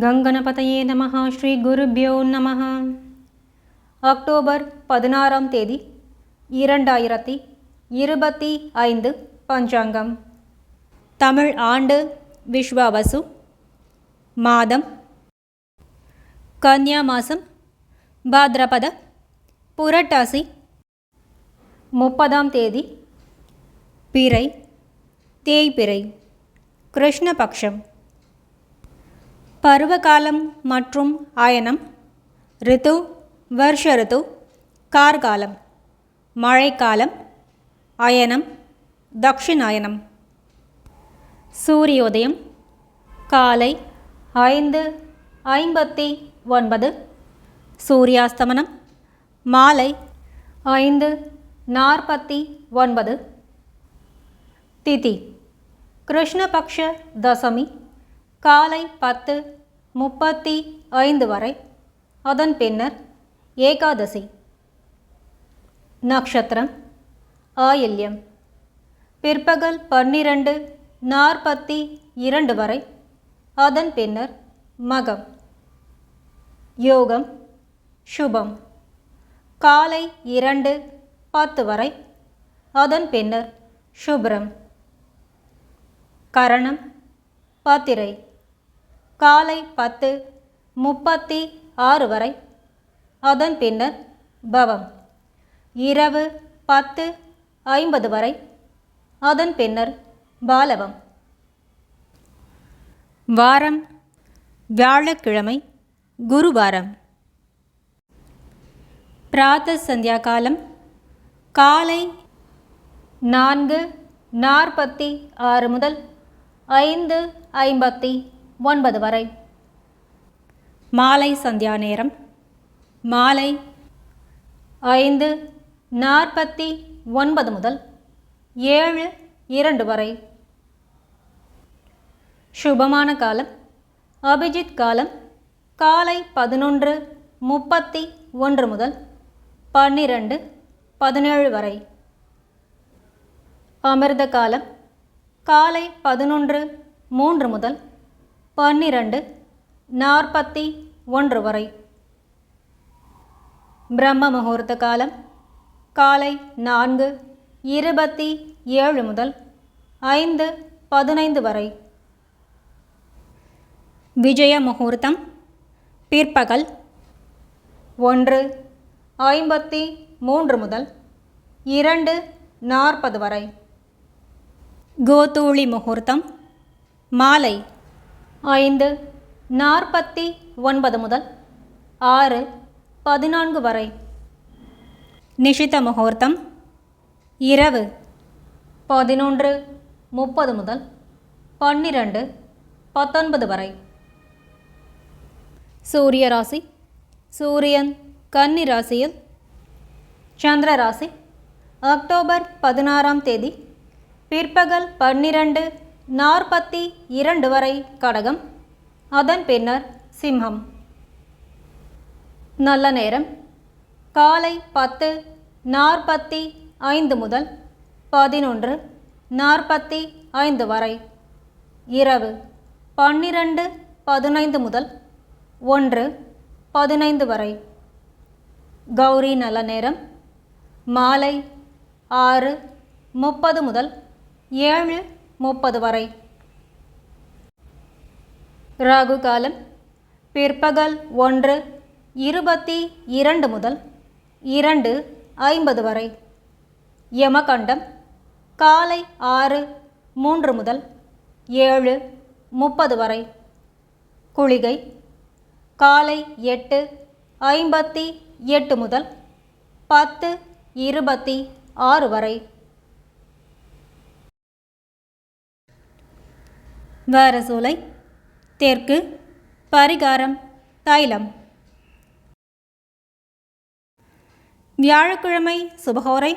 கங்கணபதையே நம ஸ்ரீ குருபியோ நம அக்டோபர் பதினாறாம் தேதி இரண்டாயிரத்தி இருபத்தி ஐந்து பஞ்சாங்கம். தமிழ் ஆண்டு விஸ்வாவசு மாதம் கன்யா மாதம் பாத்ரபத புரட்டாசி முப்பதாம் தேதி பிறை தேய்பிறை கிருஷ்ணபக்ஷம். பருவகாலம் மற்றும் அயனம் ரித்து வருஷ ரித்து கார்காலம் மழைக்காலம் அயனம் தக்ஷிணாயனம். சூரியோதயம் காலை ஐந்து ஐம்பத்தி ஒன்பது. சூரியாஸ்தமனம் மாலை ஐந்து நாற்பத்தி ஒன்பது. திதி கிருஷ்ணபக்ஷ தசமி காலை பத்து முப்பத்தி ஐந்து வரை. அதன் பின்னர் ஏகாதசி. நக்ஷத்திரம். ஆயில்யம். பிற்பகல் பன்னிரண்டு நாற்பத்தி இரண்டு வரை. அதன் பின்னர் மகம். யோகம். சுபம். காலை இரண்டு பத்து வரை. அதன் பின்னர் சுப்ரம். கரணம். பாத்திரை. காலை பத்து முப்பத்தி ஆறு வரை. அதன் பின்னர் பவம். இரவு பத்து ஐம்பது வரை. அதன் பின்னர் பாலவம். வாரம் வியாழக்கிழமை குருவாரம். பிராத்த சந்தியா காலம் காலை நான்கு நாற்பத்தி ஆறு முதல் ஐந்து ஐம்பத்தி ஒன்பது வரை. மாலை சந்தியா நேரம். மாலை ஐந்து நாற்பத்தி ஒன்பது முதல் ஏழு இரண்டு வரை. சுபமான காலம். அபிஜித் காலம் காலை பதினொன்று முப்பத்தி ஒன்று முதல் பன்னிரண்டு பதினேழு வரை. அமிர்த காலம் காலை பதினொன்று மூன்று முதல் பன்னிரண்டு நாற்பத்தி ஒன்று வரை. பிரம்ம முகூர்த்த காலம் காலை நான்கு இருபத்தி ஏழு முதல் ஐந்து பதினைந்து வரை. விஜய முகூர்த்தம் பிற்பகல் ஒன்று ஐம்பத்தி மூன்று முதல் இரண்டு நாற்பது வரை. கோதூளி முகூர்த்தம் மாலை ஐந்து நாற்பத்தி ஒன்பது முதல் ஆறு பதினான்கு வரை. நிஷித முகூர்த்தம் இரவு பதினொன்று முப்பது முதல் பன்னிரண்டு பத்தொன்பது வரை. சூரிய ராசி சூரியன் கன்னி ராசியில் சந்திர ராசி அக்டோபர் பதினாறாம் தேதி பிற்பகல் பன்னிரண்டு நாற்பத்தி இரண்டு வரை கடகம். அதன் பின்னர் சிம்ஹம். நல்ல நேரம். காலை பத்து நாற்பத்தி ஐந்து முதல் பதினொன்று நாற்பத்தி ஐந்து வரை. இரவு பன்னிரண்டு பதினைந்து முதல் ஒன்று பதினைந்து வரை. கௌரி நல்ல நேரம். மாலை ஆறு முப்பது முதல் ஏழு முப்பது வரை. ராகு காலம் பிற்பகல் ஒன்று இருபத்தி இரண்டு முதல் இரண்டு ஐம்பது வரை. யமகண்டம் காலை ஆறு மூன்று முதல் ஏழு முப்பது வரை. குளிகை காலை எட்டு ஐம்பத்தி எட்டு முதல் பத்து இருபத்தி ஆறு வரை. வாரசூலை தெற்கு பரிகாரம் தைலம். வியாழக்கிழமை சுபஹோரை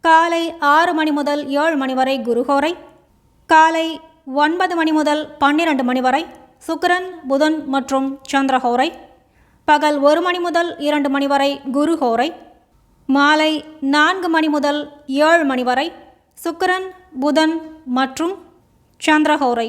காலை ஆறு மணி முதல் ஏழு மணி வரை குருஹோரை காலை ஒன்பது மணி முதல் பன்னிரண்டு மணி வரை சுக்கரன் புதன் மற்றும் சந்திரஹோரை பகல் ஒரு மணி முதல் இரண்டு மணி வரை குருஹோரை மாலை நான்கு மணி முதல் ஏழு மணி வரை சுக்கரன் புதன் மற்றும் சந்திரஹோரை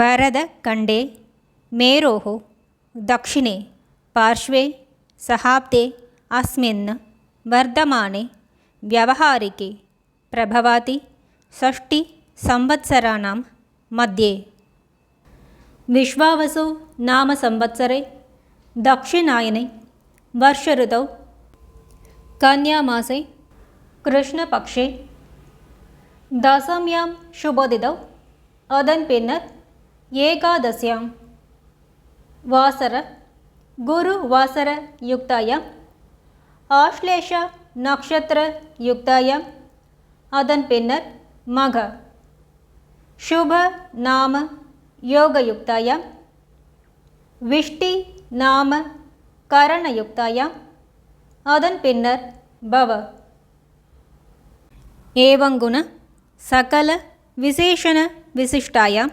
भरतखण्डे मेरोः दक्षिणे पार्श्वे सहाब्दे अस्मिन् वर्धमाने व्यवहारिके प्रभवाति षष्टिसंवत्सराणां मध्ये विश्वावसु नाम संवत्सरे दक्षिणायने वर्षऋतौ कन्यामासे कृष्णपक्षे दशम्यां शुभदितौ अदन्पिन्नर् एकादश्यां वासर गुरुवासरयुक्तायाम् आश्लेषनक्षत्रयुक्तायाम् அதன் பின்னர் மக சுப நாம யோகயுக்தாயாம் விஷ்டி நாம கரணயுக்தாயாம் அதன் பின்னர் பவ ஏவங்குண சகல விசேஷண விசிஷ்டாயாம்